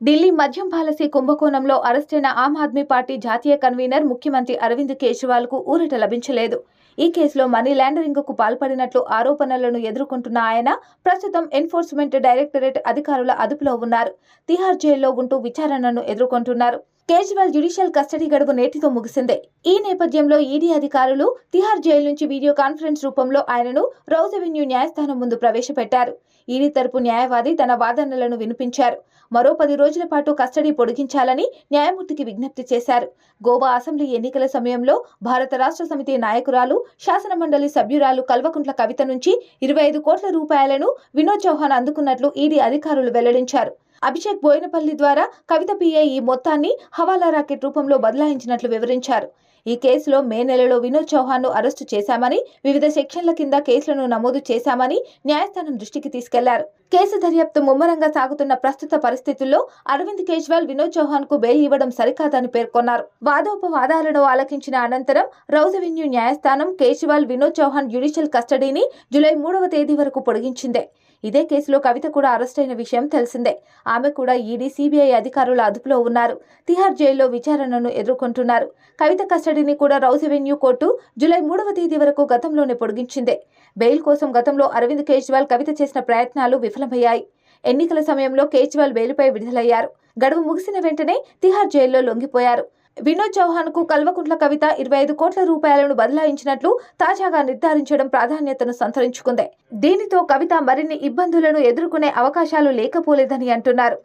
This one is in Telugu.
ఢిల్లీ మద్యం పాలసీ కుంభకోణంలో అరెస్టైన ఆమ్ ఆద్మీ పార్టీ జాతీయ కన్వీనర్ ముఖ్యమంత్రి అరవింద్ కేజ్రీవాల్కు ఊరట లభించలేదు. ఈ కేసులో మనీ లాండరింగ్కు పాల్పడినట్లు ఆరోపణలను ఎదుర్కొంటున్న ఆయన ప్రస్తుతం ఎన్ఫోర్స్మెంట్ డైరెక్టరేట్ అధికారుల అదుపులో ఉన్నారు. తిహార్ జైల్లో ఉంటూ విచారణను ఎదుర్కొంటున్నారు. కేజ్రీవాల్ జ్యుడిషియల్ కస్టడీ గడువు నేటితో ముగిసిందే. ఈ నేపథ్యంలో ఈడీ అధికారులు తిహార్ జైలు నుంచి వీడియో కాన్ఫరెన్స్ రూపంలో ఆయనను రౌజ్ అవెన్యూ న్యాయస్థానం ముందు ప్రవేశపెట్టారు. ఈడీ తరపు న్యాయవాది తన వాదనలను వినిపించారు. మరో పది రోజుల పాటు కస్టడీ పొడిగించాలని న్యాయమూర్తికి విజ్ఞప్తి చేశారు. గోవా అసెంబ్లీ ఎన్నికల సమయంలో భారత రాష్ట్ర సమితి నాయకురాలు శాసనమండలి సభ్యురాలు కల్వకుంట్ల కవిత నుంచి ఇరవై ఐదు కోట్ల రూపాయలను వినోద్ చౌహాన్ అందుకున్నట్లు ఈడీ అధికారులు వెల్లడించారు. అభిషేక్ బోయినపల్లి ద్వారా కవిత పిఐ ఈ మొత్తాన్ని హవాలా రాకెట్ రూపంలో బదలాయించినట్లు వివరించారు. ఈ కేసులో మే నెలలో వినోద్ చౌహాన్ను అరెస్టు చేశామని వివిధ సెక్షన్ల కింద కేసులను నమోదు చేశామని న్యాయస్థానం దృష్టికి తీసుకెళ్ళారు. కేసు దర్యాప్తు ముమ్మరంగా సాగుతున్న ప్రస్తుత పరిస్థితుల్లో అరవింద్ కేజ్రీవాల్ వినోద్ చౌహాన్కు బెయిల్ ఇవ్వడం సరికాదని పేర్కొన్నారు. వాదోపవాదాలను ఆలకించిన అనంతరం రౌజ్ అవెన్యూ న్యాయస్థానం కేజ్రీవాల్ వినోద్ చౌహాన్ జ్యుడిషియల్ కస్టడీని జూలై మూడవ తేదీ వరకు పొడిగించిందే. ఇదే కేసులో కవిత కూడా అరెస్ట్ అయిన విషయం తెలిసిందే. ఆమె కూడా ఈడీ సిబిఐ అధికారుల అదుపులో ఉన్నారు. తిహార్ జైల్లో విచారణను ఎదుర్కొంటున్నారు. కవిత కస్టడీని కూడా రౌస్ రెవెన్యూ కోర్టు జూలై మూడవ తేదీ వరకు గతంలోనే పొడిగించిందే. బెయిల్ కోసం గతంలో అరవింద్ కేజ్రీవాల్ కవిత చేసిన ప్రయత్నాలు విఫలమయ్యాయి. ఎన్నికల సమయంలో కేజ్రీవాల్ బెయిల్పై విడుదలయ్యారు. గడువు ముగిసిన వెంటనే తిహార్ జైల్లో లొంగిపోయారు. వినోద్ చౌహాన్కు కల్వకుంట్ల కవిత ఇరవై ఐదు కోట్ల రూపాయలను బదలాయించినట్లు తాజాగా నిర్ధారించడం ప్రాధాన్యతను సంతరించుకుంది. దీనితో కవిత మరిన్ని ఇబ్బందులను ఎదుర్కొనే అవకాశాలు లేకపోలేదని అంటున్నారు.